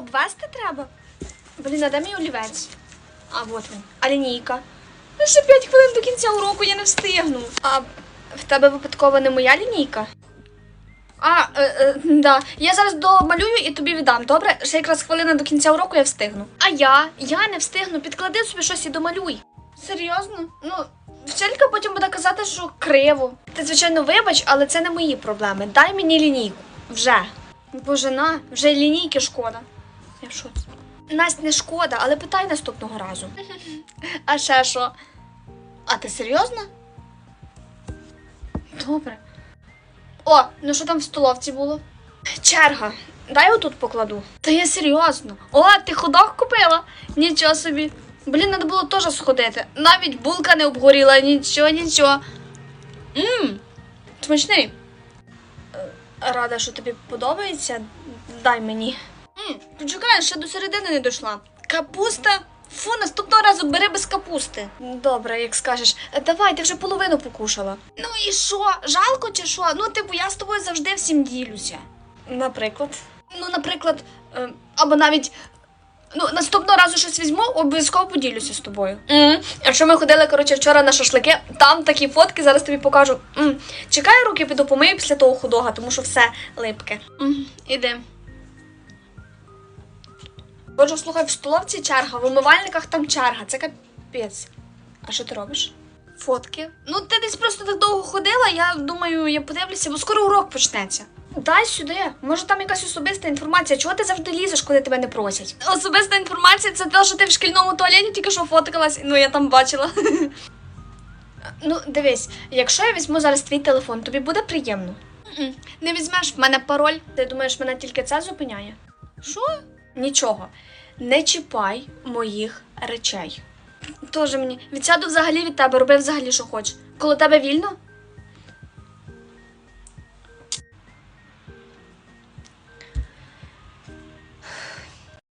обвести треба? Блін, а де мій олівець? А, от він. А лінійка? Ну, ще 5 хвилин до кінця уроку я не встигну. А в тебе випадково не моя лінійка? А, е, е, да. Я зараз домалюю і тобі віддам, добре? Ще якраз хвилина до кінця уроку я встигну. А я? Я не встигну. Підклади собі щось і домалюй. Серйозно? Ну, вчителька потім буде казати, що криво. Ти, звичайно, вибач, але це не мої проблеми. Дай мені лінійку. Вже. Боже, на, вже й лінійки шкода. Я в шоці. Настя, не шкода, але питай наступного разу. А ще що? А ти серйозно? Добре. О, ну що там в столовці було? Черга. Дай отут покладу. Та я серйозно. О, ти ходок купила? Нічого собі. Блін, треба було теж сходити. Навіть булка не обгоріла, нічого, нічого. Мм, смачний. Е, Рада, що тобі подобається. Дай мені. Мм, почекай, ще до середини не дійшла. Капуста? Фу, наступного разу бери без капусти. Добре, як скажеш. Е, Давай, ти вже половину покушала. Ну і що? Жалко чи що? Ну, типу, я з тобою завжди всім ділюся. Наприклад. Ну, наприклад, е, або навіть. Ну, наступного разу щось візьму, обов'язково поділюся з тобою. Mm. Якщо ми ходили, коротше, вчора на шашлики, там такі фотки, зараз тобі покажу. Mm. Чекай, руки піду помию після того худога, тому що все липке. Mm. Іди. Боже, слухай, в столовці черга, в умивальниках там черга, це капець. А що ти робиш? Фотки. Ну, ти десь просто так довго ходила, я думаю, я подивлюся, бо скоро урок почнеться. Дай сюди. Може там якась особиста інформація. Чого ти завжди лізеш, коли тебе не просять? Особиста інформація це те, що ти в шкільному туалеті тільки що фоткалась, ну я там бачила. Ну, дивись, якщо я візьму зараз твій телефон, тобі буде приємно. Не візьмеш в мене пароль. Ти думаєш, мене тільки це зупиняє? Що? Нічого. Не чіпай моїх речей. Тоже мені. Відсяду взагалі від тебе, роби взагалі, що хочеш. Коло тебе вільно?